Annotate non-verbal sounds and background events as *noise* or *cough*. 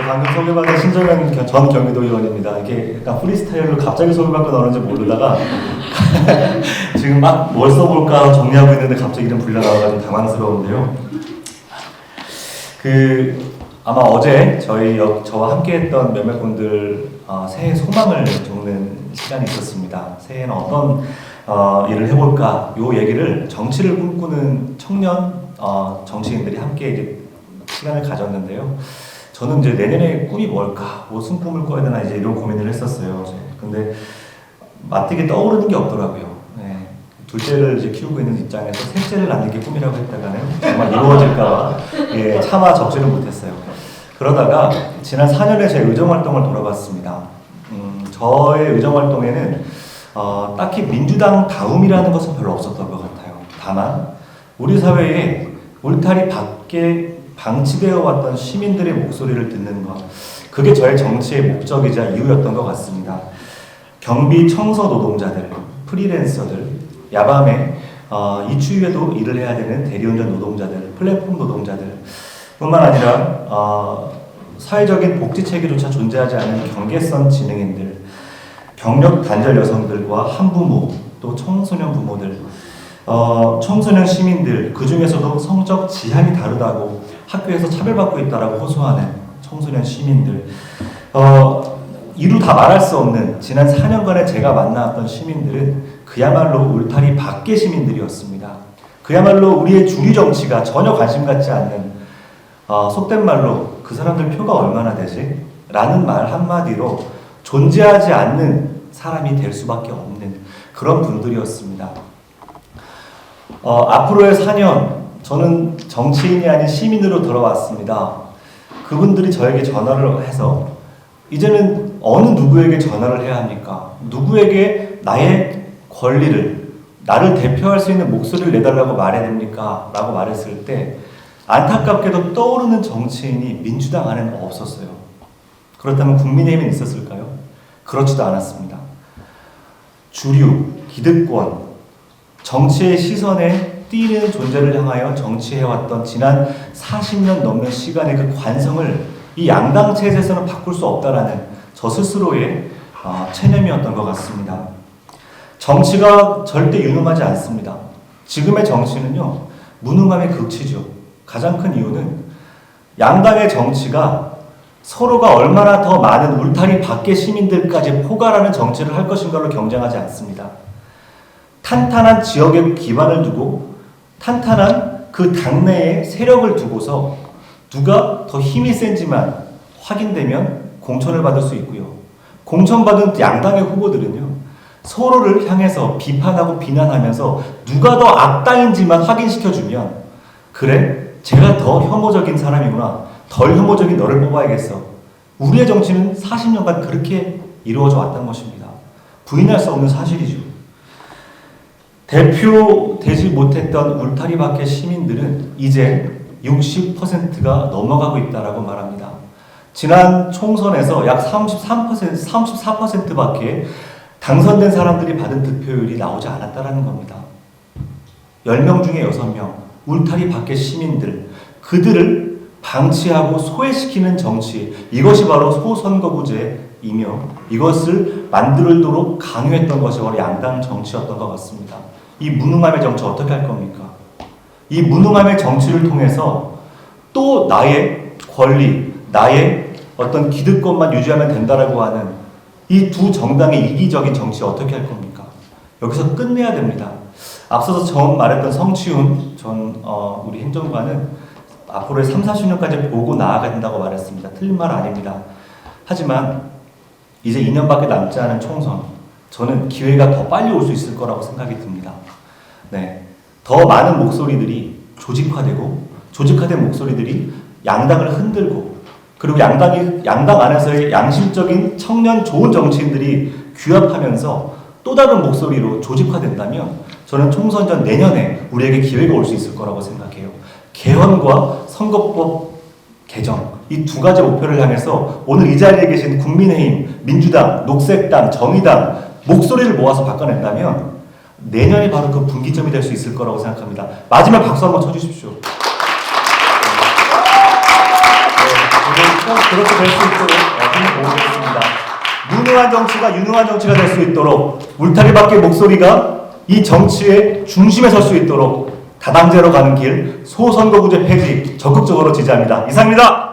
네, 방금 소개받은 신정현 겨- 전 경기도 의원입니다. 이게 약간 프리스타일로 갑자기 소개받고 나오는지 모르다가 *laughs* 지금 막 뭘 써볼까 정리하고 있는데 갑자기 이름 불려 나와가지고 당황스러운데요. 그 아마 어제 저희 여- 저와 함께했던 몇몇 분들 어, 새해 소망을 적는 시간이 있었습니다. 새해에는 어떤 어, 일을 해볼까 요 얘기를 정치를 꿈꾸는 청년 어, 정치인들이 함께 시간을 가졌는데요. 저는 이제 내년에 꿈이 뭘까 무슨 꿈을 꿔야 되나 이제 이런 고민을 했었어요. 근데 마뜩이 떠오르는 게 없더라고요. 네. 둘째를 이제 키우고 있는 입장에서 셋째를 낳는 게 꿈이라고 했다가는 정말 이루어질까봐 *laughs* 예, 차마 적지를 못했어요. 그러다가 지난 4년에 제 의정 활동을 돌아봤습니다. 음, 저의 의정 활동에는 어, 딱히 민주당 다움이라는 것은 별로 없었던 것 같아요. 다만 우리 사회에 울타리 밖에 방치되어 왔던 시민들의 목소리를 듣는 것, 그게 저의 정치의 목적이자 이유였던 것 같습니다. 경비 청소 노동자들, 프리랜서들, 야밤에 어, 이 추위에도 일을 해야 되는 대리운전 노동자들, 플랫폼 노동자들, 뿐만 아니라 어, 사회적인 복지 체계조차 존재하지 않는 경계선 지능인들, 병력 단절 여성들과 한부모, 또 청소년 부모들, 어, 청소년 시민들, 그 중에서도 성적 지향이 다르다고 학교에서 차별받고 있다라고 호소하는 청소년 시민들, 어, 이루 다 말할 수 없는 지난 4년간의 제가 만나왔던 시민들은 그야말로 울타리 밖의 시민들이었습니다. 그야말로 우리의 주류 정치가 전혀 관심 갖지 않는 어, 속된 말로 그 사람들 표가 얼마나 되지? 라는 말 한마디로 존재하지 않는 사람이 될 수밖에 없는 그런 분들이었습니다. 어, 앞으로의 4년 저는 정치인이 아닌 시민으로 돌아왔습니다. 그분들이 저에게 전화를 해서 이제는 어느 누구에게 전화를 해야 합니까? 누구에게 나의 권리를 나를 대표할 수 있는 목소리를 내달라고 말해야 됩니까? 라고 말했을 때 안타깝게도 떠오르는 정치인이 민주당 안에는 없었어요. 그렇다면 국민의힘에 있었을까요? 그렇지도 않았습니다. 주류, 기득권, 정치의 시선에 띄는 존재를 향하여 정치해왔던 지난 40년 넘는 시간의 그 관성을 이 양당 체제에서는 바꿀 수 없다라는 저 스스로의 어, 체념이었던 것 같습니다. 정치가 절대 유능하지 않습니다. 지금의 정치는요, 무능함의 극치죠. 가장 큰 이유는 양당의 정치가 서로가 얼마나 더 많은 울타리 밖의 시민들까지 포괄하는 정치를 할 것인가로 경쟁하지 않습니다. 탄탄한 지역에 기반을 두고 탄탄한 그 당내의 세력을 두고서 누가 더 힘이 센지만 확인되면 공천을 받을 수 있고요. 공천받은 양당의 후보들은요. 서로를 향해서 비판하고 비난하면서 누가 더 악당인지만 확인시켜주면 그래 제가 더 혐오적인 사람이구나 덜 혐오적인 너를 뽑아야겠어 우리의 정치는 40년간 그렇게 이루어져 왔던 것입니다 부인할 수 없는 사실이죠 대표되지 못했던 울타리 밖의 시민들은 이제 60%가 넘어가고 있다라고 말합니다. 지난 총선에서 약 33%, 34%밖에 당선된 사람들이 받은 득표율이 나오지 않았다라는 겁니다. 10명 중에 6명, 울타리 밖의 시민들, 그들을 방치하고 소외시키는 정치, 이것이 바로 소선거구제이며 이것을 만들도록 강요했던 것이 바로 양당 정치였던 것 같습니다. 이 무능함의 정치 어떻게 할 겁니까? 이 무능함의 정치를 통해서 또 나의 권리, 나의 어떤 기득권만 유지하면 된다라고 하는 이 두 정당의 이기적인 정치 어떻게 할 겁니까? 여기서 끝내야 됩니다. 앞서서 처음 말했던 성치훈 전 어, 우리 행정관은 앞으로의 3, 40년까지 보고 나아가야 된다고 말했습니다. 틀린 말 아닙니다. 하지만 이제 2년밖에 남지 않은 총선, 저는 기회가 더 빨리 올 수 있을 거라고 생각이 듭니다. 네. 더 많은 목소리들이 조직화되고, 조직화된 목소리들이 양당을 흔들고, 그리고 양당이, 양당 안에서의 양심적인 청년 좋은 정치인들이 규합하면서 또 다른 목소리로 조직화된다면, 저는 총선 전 내년에 우리에게 기회가 올 수 있을 거라고 생각해요. 개헌과 선거법 개정 이 두 가지 목표를 향해서 오늘 이 자리에 계신 국민의힘, 민주당, 녹색당, 정의당 목소리를 모아서 바꿔낸다면 내년이 바로 그 분기점이 될 수 있을 거라고 생각합니다. 마지막 박수 한번 쳐주십시오. 네, 그렇게 될 수 있도록 어, 힘을 모으겠습니다. 무능한 정치가 유능한 정치가 될 수 있도록 울타리 밖의 목소리가 이 정치의 중심에 설 수 있도록 다당제로 가는 길 소선거구제 폐지 적극적으로 지지합니다. 이상입니다.